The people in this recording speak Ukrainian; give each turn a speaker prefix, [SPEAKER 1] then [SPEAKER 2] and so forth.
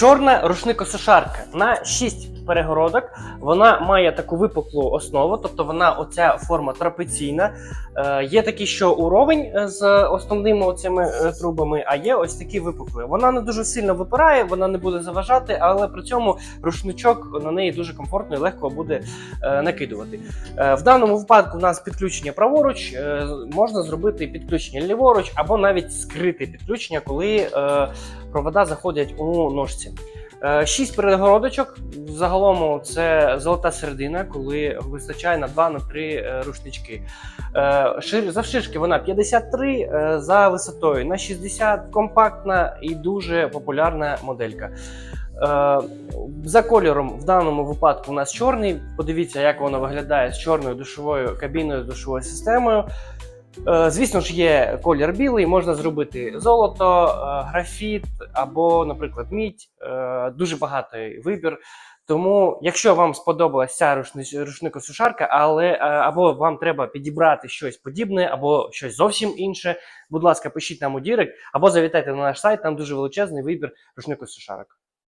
[SPEAKER 1] Чорна рушникосушарка на 6 перегородок. Вона має таку випуклу основу, тобто вона оця форма трапеційна. Е, є такі, що уровень е, з основними оцими е, трубами, а є ось такі випукли. Вона не дуже сильно випирає, вона не буде заважати, але при цьому рушничок на неї дуже комфортно і легко буде е, накидувати. Е, в даному випадку у нас підключення праворуч, е, можна зробити підключення ліворуч або навіть скрити підключення, коли е, провода заходять у ножці. Е, Шість перегородочок. Загалом це золота середина, коли вистачає на 2 на 3 рушнички. Е, шир- Завширшки вона 53, е, за висотою на 60, компактна і дуже популярна моделька. Е, За кольором в даному випадку у нас чорний. Подивіться, як воно виглядає з чорною душовою кабіною, душовою системою. Е, Звісно ж, є колір білий, можна зробити золото, е, графіт або, наприклад, мідь. Е, Дуже багатий вибір. Тому, якщо вам сподобалася ця рушни- рушникосушарка, але або вам треба підібрати щось подібне, або щось зовсім інше, будь ласка, пишіть нам у Дірект, або завітайте на наш сайт, там дуже величезний вибір рушникосушарок.